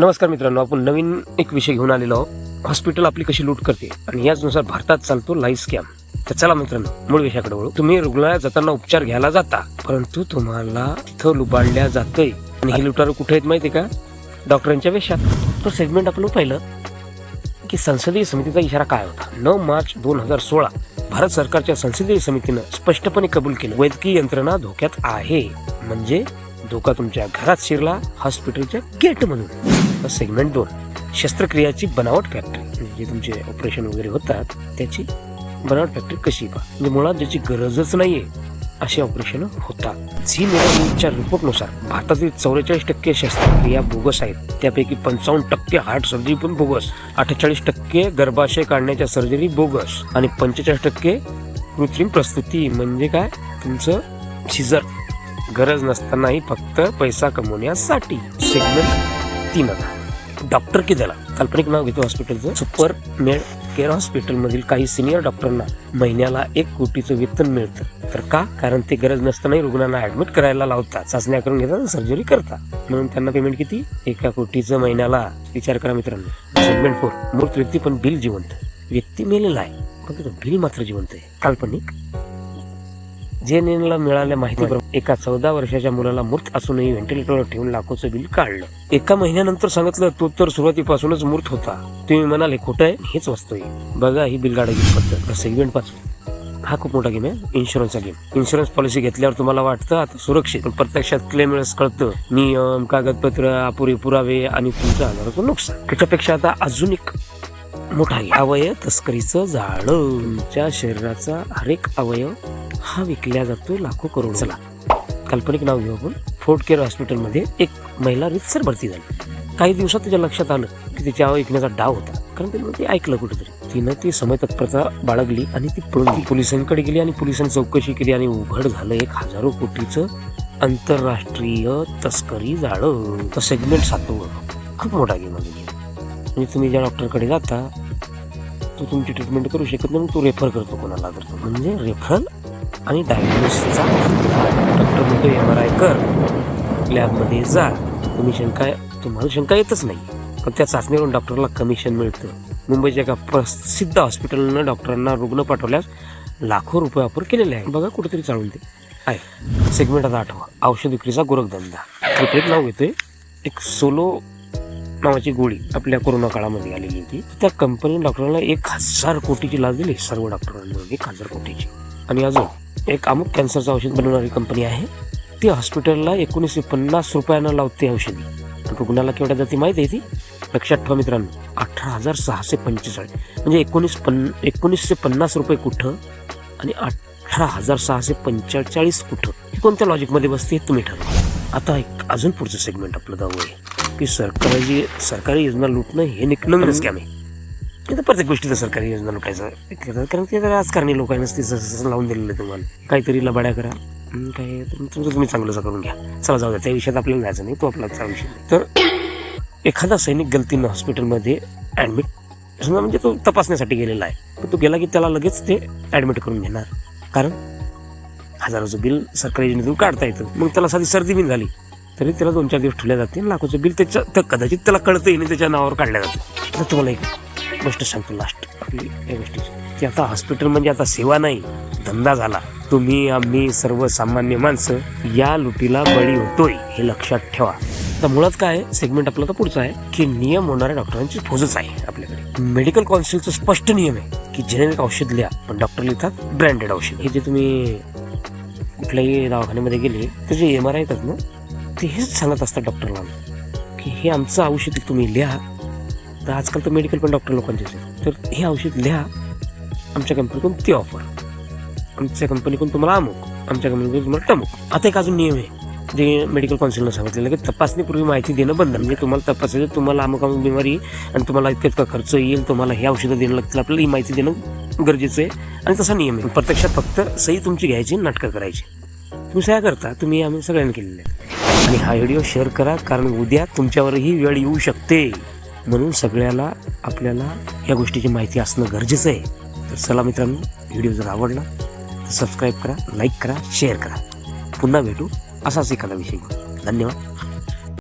नमस्कार मित्रांनो आपण नवीन एक विषय घेऊन आलेलो आहोत. हॉस्पिटल आपली कशी लूट करते आणि याचनुसार भारतात चालतो लाईव्ह स्कॅम. तर चला मित्रांनो मूळ विषयाकडे वळू. तुम्ही रुग्णालयात जाताना उपचार घ्यायला जाता परंतु तुम्हाला तिथं लुबाडल्या जातंय. आणि हे लुटारू कुठे आहेत माहिती का? डॉक्टरांच्या वेशात. तो सेगमेंट आपण पाहिलं की संसदीय समितीचा इशारा काय होता? नऊ मार्च दोन हजार सोळा भारत सरकारच्या संसदीय समितीनं स्पष्टपणे कबूल केलं. वैद्यकीय यंत्रणा धोक्यात आहे. म्हणजे धोका तुमच्या घरात शिरला हॉस्पिटलच्या गेट मधून सेगमेंट दोन शस्त्रक्रियाची बनावट फॅक्टरी म्हणजे जे तुमचे ऑपरेशन वगैरे होतात त्याची बनावट फॅक्टरी कशी पहा म्हणजे मुळात ज्याची गरजच नाहीये असे ऑपरेशन होतात. झी न्यूजच्या रिपोर्टनुसार भारतातील चौवेचाळीस टक्के शस्त्रक्रिया बोगस आहेत. त्यापैकी पंचावन्न टक्के हार्ट सर्जरी पण बोगस. अठ्ठेचाळीस टक्के गर्भाशय काढण्याच्या सर्जरी बोगस. आणि पंचेचाळीस टक्के कृत्रिम प्रस्तुती म्हणजे काय? तुमचं सिझर गरज नसतानाही फक्त पैसा कमवण्यासाठी. सेगमेंट तीन आता. डॉक्टर की त्याला काल्पनिक नाव घेतो हॉस्पिटलचं. सुपर मेड केअर हॉस्पिटलमधील काही सिनियर डॉक्टरांना महिन्याला एक कोटीचं वेतन मिळतं. तर का? कारण ते गरज नसतानाही रुग्णांना ऍडमिट करायला लावतात चाचण्या करून घेतात सर्जरी करतात. म्हणून त्यांना पेमेंट किती? एका कोटीचं महिन्याला. विचार करा मित्रांनो. सेगमेंट फोर मूर्त व्यक्ती पण बिल जिवंत. व्यक्ती मेलेला आहे. बिल मात्र जिवंत आहे. काल्पनिक जेएनएनला मिळाल्या माहितीप्रमाणे एका चौदा वर्षाच्या मुलाला मृत असूनही व्हेंटिलेटरवर ठेवून लाखोचं बिल काढलं. एका महिन्यानंतर सांगितलं तो तर सुरुवातीपासूनच मृत होता. तुम्ही म्हणाले खोटं आहे? हेच आहे. बघा ही बिल काढायची पद्धत सेगमेंट पाच हा खूप मोठा गेम आहे. इन्शुरन्सचा गेम इन्शुरन्स पॉलिसी घेतल्यावर तुम्हाला वाटतं आता सुरक्षित. पण प्रत्यक्षात क्लेम वेळेस कळतं. नियम कागदपत्र अपुरे पुरावे आणि तुमचं हजाराचं नुकसान. त्याच्यापेक्षा आता अजून एक मोठा आहे. अवयव तस्करीचं जाळं. तुमच्या शरीराचा हरेक अवयव हा विकल्या जातो लाखो करोड. चला काल्पनिक नाव घेऊ आपण. फोर्ट केअर हॉस्पिटलमध्ये एक महिला रितसर भरती झाली. काही दिवसात तिच्या लक्षात आलं की तिच्या विकण्याचा डाव होता. कारण तिनं ते ऐकलं कुठेतरी. तिनं ती समय तत्परता बाळगली आणि ती पळून पोलिसांकडे गेली आणि पोलिसांनी चौकशी केली आणि उघड झालं एक हजारो कोटीचं आंतरराष्ट्रीय तस्करी जाळं. सेगमेंट सातवं. खूप मोठा गेम आहे. म्हणजे तुम्ही ज्या डॉक्टरकडे जाता तो तुमची ट्रीटमेंट करू शकत नाही मग तो रेफर करतो कोणाला तर म्हणजे रेफरल आणि डायग्नोसिसचा डॉक्टर म्हणतो एम आर आय कर. लॅबमध्ये जा. तुम्ही शंका तुम्हाला शंका येतच नाही. पण त्या चाचणीवरून डॉक्टरला कमिशन मिळतं. मुंबईच्या एका प्रसिद्ध हॉस्पिटलनं डॉक्टरांना रुग्ण पाठवल्यास लाखो रुपये वापर केलेले आहे बघा कुठेतरी चालून ते. आहे. सेगमेंट आता आठवा. औषध विक्रीचा गोरखधंदा. कृपया नाव घेतोय. एक सोलो नावाची गोळी आपल्या कोरोना काळामध्ये आलेली होती. त्या कंपनीने डॉक्टरांना एक हजार कोटीची लाच दिली. सर्व डॉक्टरांना एक हजार कोटीची. आणि अजून एक अमुक कॅन्सरचं औषध बनवणारी कंपनी आहे. ती हॉस्पिटलला एकोणीसशे पन्नास रुपयांना लावते औषधी. पण रुग्णाला केवढ्या जाती माहिती आहे ती? लक्षात ठेवा मित्रांनो अठरा हजार सहाशे पंचेचाळीस. म्हणजे एकोणीस पन्न एकोणीसशे पन्नास रुपये कुठं आणि अठरा हजार सहाशे पंचेचाळीस कुठं? हे कोणत्या लॉजिकमध्ये बसते हे तुम्ही ठरवा. आता एक अजून पुढचं सेगमेंट आपलं जाऊ आहे की सरकारी सरकारी योजना लुटणं हे निकलं स्कॅम आहे. इथं प्रत्येक गोष्टीचं सरकारी योजना लुटायचं करतात. कारण ते राजकारणी लोकांनाच ते जसं लावून दिलेलं आहे तुम्हाला. काहीतरी लबाड्या करा. काय तुमचं तुम्ही चांगलं करून घ्या. चला जाऊ द्या. त्या विषयात आपल्याला जायचं नाही. तो आपला चालू विषय. तर एखादा सैनिक गलतीनं हॉस्पिटलमध्ये ॲडमिट समजा म्हणजे तो तपासण्यासाठी गेलेला आहे. पण तो गेला की त्याला लगेच ते ॲडमिट करून घेणार. कारण हजाराचं बिल सरकारी योजनेतून काढता येतं. मग त्याला साधी सर्दी बिन झाली. तरी त्याला दोन चार दिवस ठेवल्या जाते लाखोचं बिल त्याच्या कदाचित त्याला कळतंही नाही त्याच्या नावावर काढल्या जाते तुम्हाला एक गोष्ट सांगतो लास्ट आपली या गोष्टीची की आता हॉस्पिटल म्हणजे आता सेवा नाही धंदा झाला. तुम्ही आम्ही सर्वसामान्य माणसं या लुटीला बळी होतोय हे लक्षात ठेवा. आता मुळात काय सेगमेंट आपला तर पुढचा आहे की नियम होणाऱ्या डॉक्टरांची फौजच आहे आपल्याकडे. मेडिकल कौन्सिलचं स्पष्ट नियम आहे की जेनेरिक औषध लिहा पण डॉक्टर लिहितात ब्रँडेड औषध. हे जे तुम्ही कुठल्याही दवाखान्यामध्ये गेले तर जे एम आर आय येतात ना ते हेच सांगत असतात डॉक्टरला की हे आमचं औषध तुम्ही लिहा तर आजकाल तर मेडिकल पण डॉक्टर लोकांचेच आहे तर हे औषध लिहा आमच्या कंपनीकडून ती ऑफर आमच्या कंपनीकडून तुम्हाला अमुक आमच्या कंपनीकडून तुम्हाला टमुक आता एक अजून नियम आहे. जे मेडिकल काउन्सिलनं सांगितलेलं की तपासणीपूर्वी माहिती देणं बंद. म्हणजे तुम्हाला तपासायचं तुम्हाला अमुक अमुक बिमारी आणि तुम्हाला इतकं इतका खर्च येईल तुम्हाला हे औषधं देणं लागतील आपल्याला ही माहिती देणं गरजेचं आहे. आणि तसा नियम आहे. प्रत्यक्षात फक्त सही तुमची घ्यायची नाटकं करायची. तुम्ही सह्या करता तुम्ही आम्ही सगळ्यांनी केलेले आहे. आणि हा व्हिडिओ शेअर करा कारण उद्या तुमच्यावरही वेळ येऊ शकते. म्हणून सगळ्याला आपल्याला या गोष्टीची माहिती असणं गरजेचं आहे. तर चला मित्रांनो व्हिडिओ जर आवडला तर सबस्क्राईब करा लाईक करा शेअर करा. पुन्हा भेटू असाच एखादा विषय धन्यवाद.